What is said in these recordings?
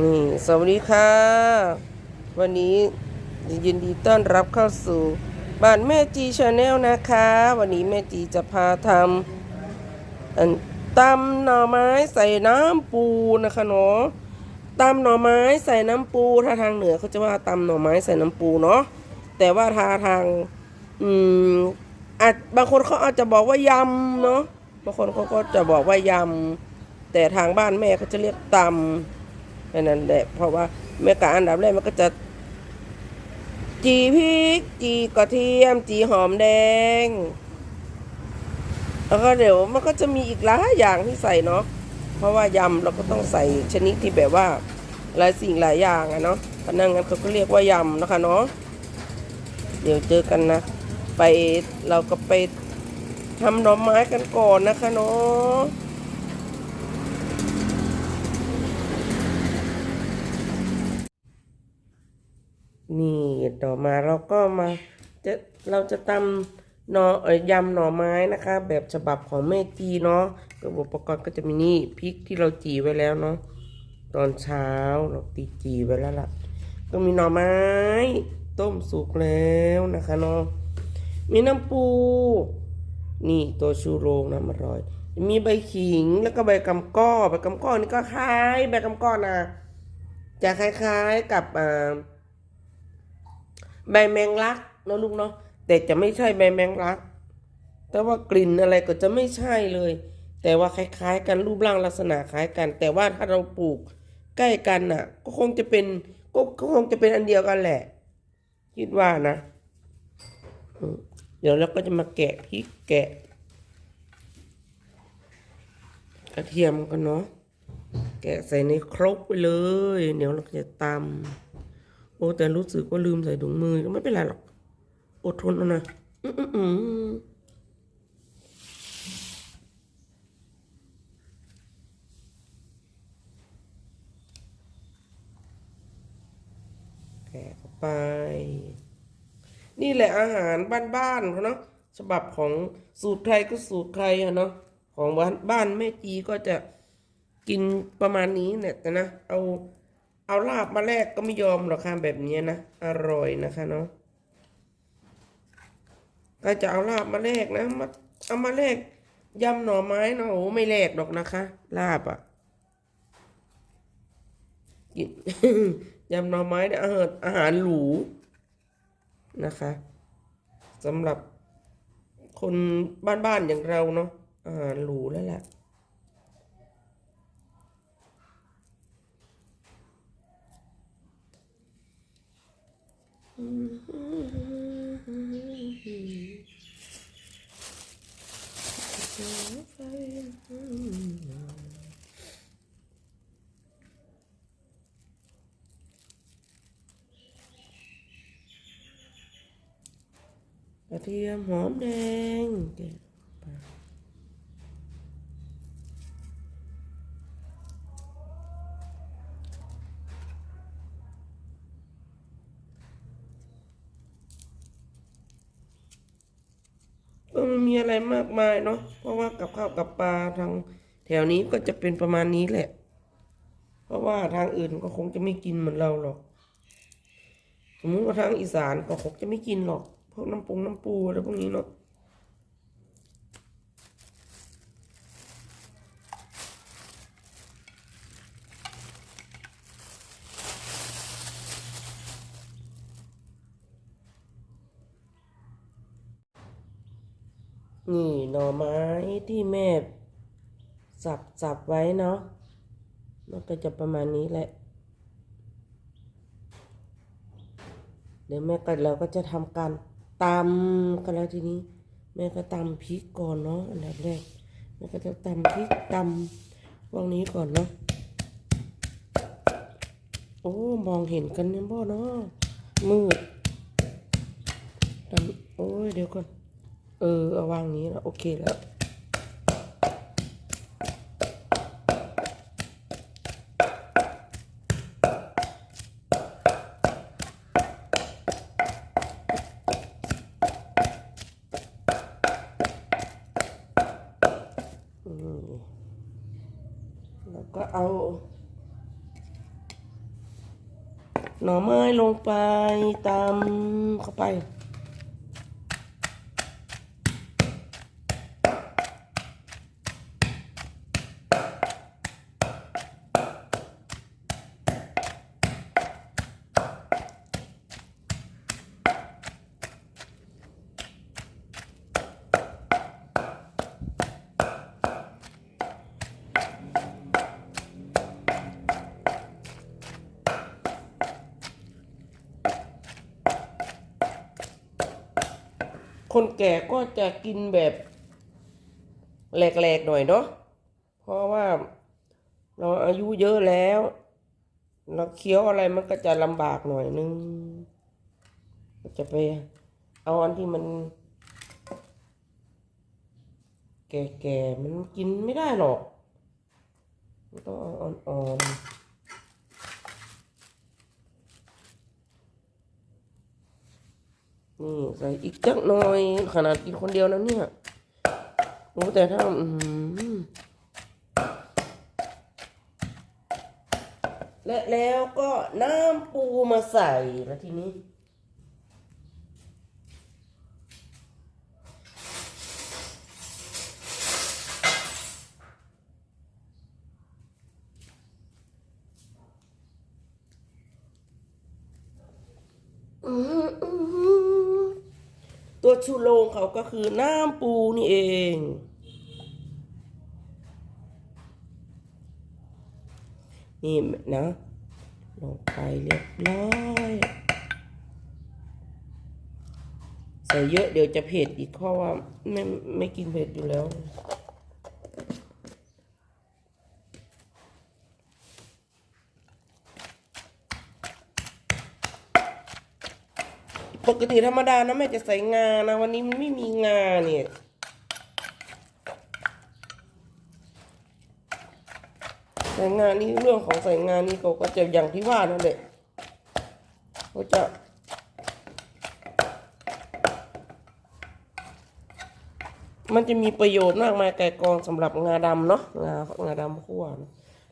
นี่สวัสดีค่ะ วันนี้ยินดีต้อนรับเข้าสู่บ้านแม่จีชาแนลนะคะ วันนี้แม่จีจะพาทำตำหน่อไม้ใส่น้ำปูนะคะเนาะตำหน่อไม้ใส่น้ำปูถ้าทางเหนือเขาจะว่าตำหน่อไม้ใส่น้ำปูเนาะแต่ว่าทาทางอืมอาจบางคนเขาอาจจะบอกว่ายำเนาะบางคนเขาก็จะบอกว่ายำแต่ทางบ้านแม่เขาจะเรียกตำ แค่นั้นแหละเพราะว่าแม่กะอันดับแรกมันก็จะ จีพริก จีกระเทียม จีหอมแดง แล้วก็เดี๋ยวมันก็จะมีอีกหลายอย่างที่ใส่เนาะเพราะว่ายำเราก็ต้องใส่ชนิดที่แบบว่าหลายสิ่งหลายอย่างอะเนาะพนักงานเขาก็เรียกว่ายำนะคะเนาะเดี๋ยวเจอกันนะ ไปเราก็ไปทำหน่อไม้กันก่อนนะคะเนาะ นี่ต่อมาเราก็มาจะเราจะตำหน่อเอ่ยยำหน่อไม้นะคะ แบบฉบับของแม่จีเนาะก็อุปกรณ์ก็จะมีนี่พริกที่เราจีไว้แล้วเนาะตอนเช้าเราตีจีไว้แล้วล่ะ ก็มีหน่อไม้ ต้มสุกแล้วนะคะเนาะมีน้ำปู นี่ตัวชูโรงน้ำอร่อย มีใบขิงแล้วก็ใบกำก้อใบกำก้อนี่ก็คล้ายใบกำก้อนะจะคล้ายๆกับอ่า ใบแมงลักเนอะลูกเนาะแต่จะไม่ใช่ใบแมงลัก แต่ว่ากลิ่นอะไรก็จะไม่ใช่เลย แต่ว่าคล้ายๆ กันรูปร่างลักษณะคล้ายกัน แต่ว่าถ้าเราปลูกใกล้กันน่ะ ก็คงจะเป็นก็คงจะเป็นอันเดียวกันแหละคิดว่านะเดี๋ยวเราก็จะมาแกะพริกแกะ กระเทียมกันเนาะแกะใส่ในครกไปเลย เดี๋ยวเราจะตำ อ้แต่รู้สึกว่าลืมใส่ถุงมือก็ไม่เป็นไรหรอก อดทนเอานะอื้ออื้ออื้อแกะเข้าไป นี่แหละอาหารบ้านๆเขาเนาะฉบับของสูตรใครก็สูตรใครอะเนาะของบ้านบ้านแม่จีก็จะกินประมาณนี้เนี่ยแต่นะเอา เอาลาบมาแลกก็ไม่ยอมหรอกค่ะแบบนี้นะ อร่อยนะคะเนาะก็จะเอาลาบมาแลกนะมาเอามาแลกยำหน่อไม้เนาะโอ้ไม่แลกหรอกนะคะ ลาบอะ่ะกินยำหน่อไม้เนี่ยอาหารอาหารหรูนะคะสำหรับคนบ้านๆอย่างเราเนาะอาหารหรูแล้วแหละ กระเทียมหอมแดงแก็ไม่มีอะไรมากมายเนาะเพราะว่ากับข้าวกับปลาทางแถวนี้ก็จะเป็นประมาณนี้แหละ เพราะว่าทางอื่นก็คงจะไม่กินเหมือนเราหรอก สมมติว่าทางอีสานก็คงจะไม่กินหรอกพวกน้ำปงน้ำปูอะไรพวกนี้เนาะ นี่หน่อไม้ที่แม่สับสับไว้เนาะ มันก็จะประมาณนี้แหละ เดี๋ยวแม่ก็เราก็จะทำการตำกันแล้วทีนี้ แม่ก็ตำพริกก่อนเนาะอันดับแรกแม่ก็จะตำพริกตำพวกนี้ก่อนเนาะ โอ้มองเห็นกันเนี่ยบ่เนาะมืดตำโอ้ยเดี๋ยวก่อน เออเอาวางนี้แล้วโอเคแล้วแล้วก็เอาหน่อไม้ลงไปตามเข้าไป คนแก่ก็จะกินแบบแหลกๆหน่อยเนาะ เพราะว่าเราอายุเยอะแล้ว เราเคี้ยวอะไรมันก็จะลำบากหน่อยนึง จะไปเอาอันที่มัน แก่ๆมันกินไม่ได้หรอกมันต้องเอาอ่อนๆ นี่ใส่อีกจักหน่อย ขนาดกินคนเดียวนะเนี่ยโอ้แต่ถ้าและแล้วก็น้ำปูมาใส่แล้วทีนี้อืมอืม ตัวชูโรงเขาก็คือน้ำปูนี่เอง นี่นะ ลงไปเรียบร้อยใส่เยอะเดี๋ยวจะเผ็ดอีกเพราะว่าไม่ไม่กินเผ็ดอยู่แล้ว ปกติธรรมดานะแม่จะใส่งานะ วันนี้มันไม่มีงาเนี่ยใส่งานนี่เรื่องของใส่งานนี่เขาก็จะอย่างที่ว่านั่นแหละเขาจะมันจะมีประโยชน์มากมายแก่กองสำหรับงาดำเนาะงางาดำคั่ว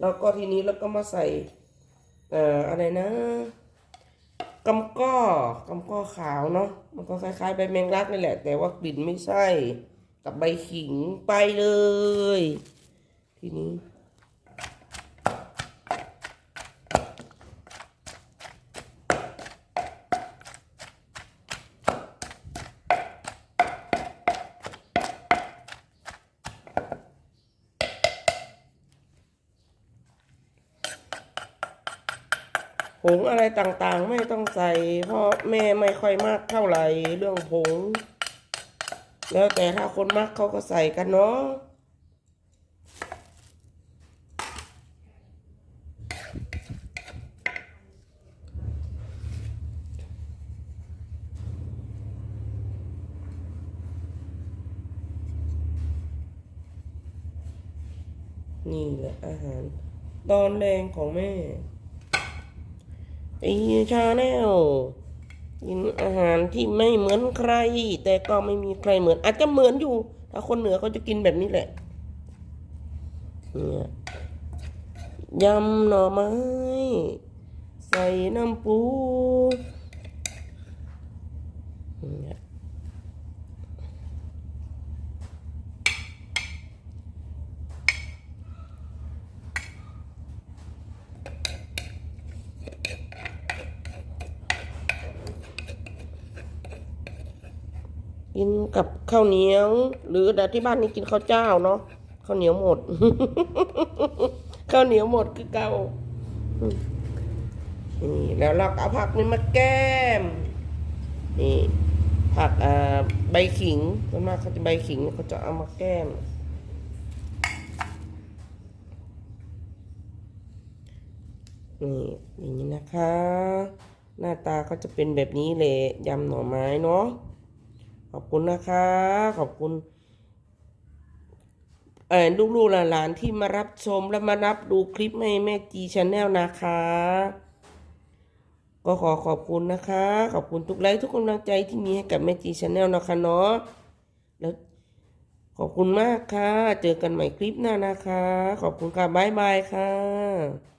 แล้วก็ทีนี้แล้วก็มาใส่ เอ่ออะไรนะ กำก้อกำก้อขาวเนาะมันก็คล้ายๆใบแมงลักนี่แหละ แต่ว่ากลิ่นไม่ใช่ กับใบขิงไปเลย ทีนี้ ผงอะไรต่างๆ ไม่ต้องใส่ เพราะแม่ไม่ค่อยมากเท่าไหร่เรื่องผง แล้วแต่ถ้าคนมักเขาก็ใส่กันเนาะนี่แหละอาหาร ตอนแรงของแม่ อีชาแนลกินอาหารที่ไม่เหมือนใคร แต่ก็ไม่มีใครเหมือน อาจจะเหมือนอยู่ ถ้าคนเหนือเขาจะกินแบบนี้แหละเนี่ยยำหน่อไม้ ใส่น้ำปูเนี่ย กินกับข้าวเหนียว หรือแต่ที่บ้านนี้กินข้าวเจ้าเนาะข้าวเหนียวหมด ข้าวเหนียวหมดคือเก่าอืมนี่แล้วเราก็เอาผักนี่มาแก้มนี่ผักอ่าใบขิงส่วนมากเขาจะใบขิงเขาจะเอามาแก้ม นี่อย่างนี้นะคะ หน้าตาก็จะเป็นแบบนี้เลยยำหน่อไม้เนาะ ขอบคุณนะคะ ขอบคุณเอ่อลูกๆหลานๆที่มารับชมและมารับดูคลิปให้แม่จีชาแนลนะคะ ก็ขอขอบคุณนะคะ ขอบคุณทุกไลค์ทุกกำลังใจที่มีให้กับแม่จีชาแนลนะคะเนาะแล้วขอบคุณมากค่ะ เจอกันใหม่คลิปหน้านะคะ ขอบคุณค่ะ บ๊ายบายค่ะ